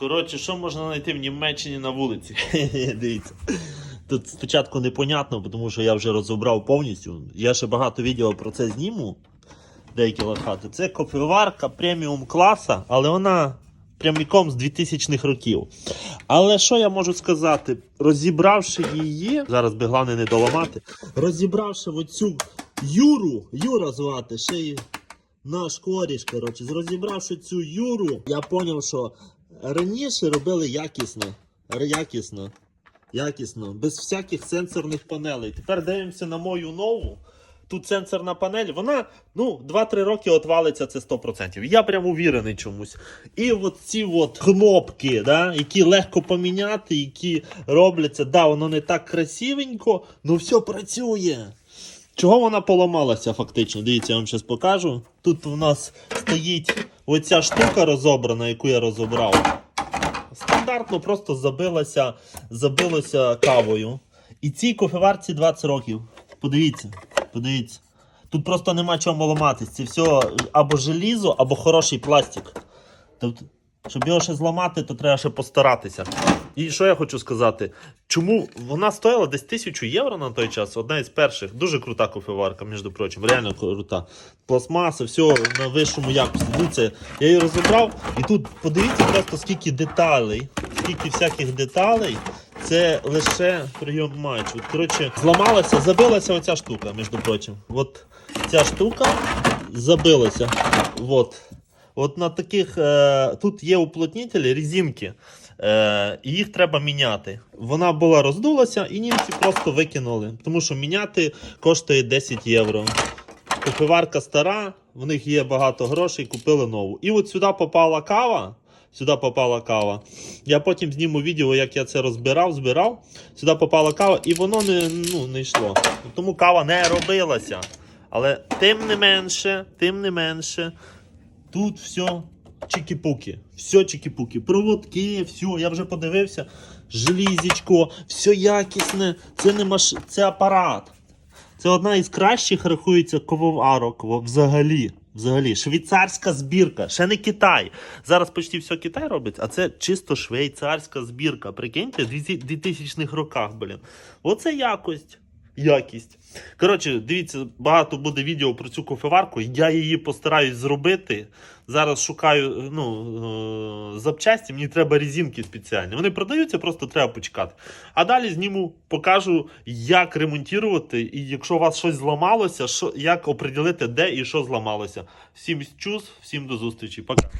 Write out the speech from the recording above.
Коротше, що можна знайти в Німеччині на вулиці? Дивіться. Тут спочатку непонятно, тому що я вже розібрав повністю. Я ще багато відео про це зніму. Деякі лайфхаки. Це кофеварка преміум класа, але вона пряміком з 2000-х років. Але що я можу сказати? Розібравши її, зараз би головне не доламати, розібравши оцю Юру, Юра звати, ще й наш коріш, коротше, розібравши цю Юру, я зрозумів, що раніше робили якісно. Якісно. Якісно, без всяких сенсорних панелей. Тепер дивимося на мою нову. Тут сенсорна панель, вона ну 2-3 роки отвалиться це 100%. Я прям увірений чомусь. І от ці от кнопки, да, які легко поміняти, які робляться, да, воно не так красивенько, але все працює. Чого вона поламалася фактично? Дивіться, я вам зараз покажу. Тут у нас стоїть оця штука розобрана, яку я розібрав. Стандартно просто забилася, забилося кавою. І цій кофеварці 20 років. Подивіться, подивіться. Тут просто нема чому ламатись. Це все або желізо, або хороший пластик. Тобто, щоб його ще зламати, то треба ще постаратися. І що я хочу сказати? Чому вона стояла десь тисячу євро на той час? Одна із перших. Дуже крута кофеварка, між прочим, реально крута. Пластмаса, все на вищому якості. Дивіться, я її розібрав, і тут подивіться просто скільки деталей, скільки всяких деталей. Це лише прийом матчу. От, коротше, зламалася, забилася оця штука, між прочим. От ця штука забилася. От. От на таких е, тут є уплотнителі, резинки, е, і їх треба міняти. Вона була роздулася, і німці просто викинули, тому що міняти коштує 10 євро. Кофеварка стара, в них є багато грошей, купили нову. І от сюди попала кава. Сюди попала кава. Я потім зніму відео, як я це розбирав, збирав. Сюди попала кава, і воно не, ну, не йшло. Тому кава не робилася. Але тим не менше, тим не менше, тут все чики-пуки. Все чики-пуки. Проводки, все, я вже подивився. Желізечко, все якісне. Це не маш... це апарат. Це одна із кращих рахується кововарок взагалі. Взагалі, швейцарська збірка, ще не Китай. Зараз почти все Китай робить, а це чисто швейцарська збірка. Прикиньте, в 2000-х роках, блін. Оце якость. Якість. Коротше, дивіться, багато буде відео про цю кофеварку. Я її постараюсь зробити. Зараз шукаю ну, е, запчасті, мені треба резинки спеціальні. Вони продаються, просто треба почекати. А далі зніму, покажу, як ремонтувати, і якщо у вас щось зламалося, що, як оприділити, де і що зламалося. Всім чус, всім до зустрічі. Пока.